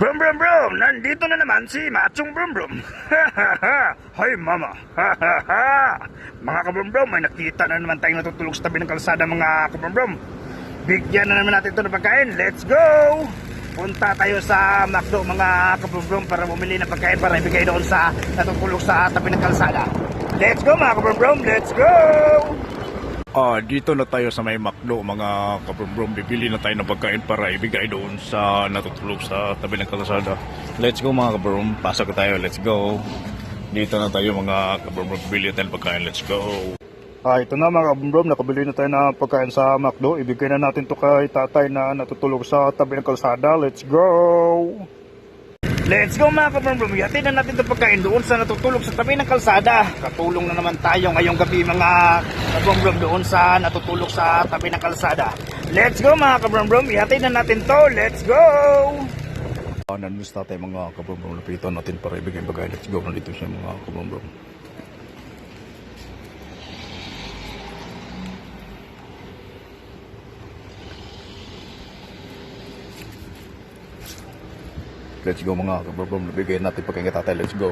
Brum brum brum! Nandito na naman si Machong Brum Brum! Hi mama! mga kabrum brum, may nakita na naman tayong natutulog sa tabi ng kalsada mga kabrum brum. Bigyan na naman natin ito ng pagkain. Let's go! Punta tayo sa McDo mga kabrum brum para bumili ng pagkain para ibigay doon sa natutulog sa tabi ng kalsada. Let's go mga kabrum brum! Let's go! Ah, dito na tayo sa may McDo, mga kabrum Bibili na tayo ng pagkain para ibigay doon sa natutulog sa tabi ng kalsada. Let's go mga kabrum. Pasok tayo. Let's go. Dito na tayo mga kabrum Bibili tayo ng pagkain. Let's go. Ah, ito na mga kabrum nakabili na tayo ng pagkain sa McDo. Ibigay na natin to kay tatay na natutulog sa tabi ng kalsada. Let's go! Let's go mga kabrum Yatid na natin itong pagkain doon sa natutulog sa tabi ng kalsada. Katulong na naman tayo ngayong gabi mga kabrum doon sa natutulog sa tabi ng kalsada. Let's go mga kabrum Yatid na natin to. Let's go! Ah, nandun sa tayo mga kabrum Lapitan natin para ibigay pagkain. Let's go. Nandito siya mga kabrum Let's go mga kabrum Bigay natin pagkain kay tatay. Let's go.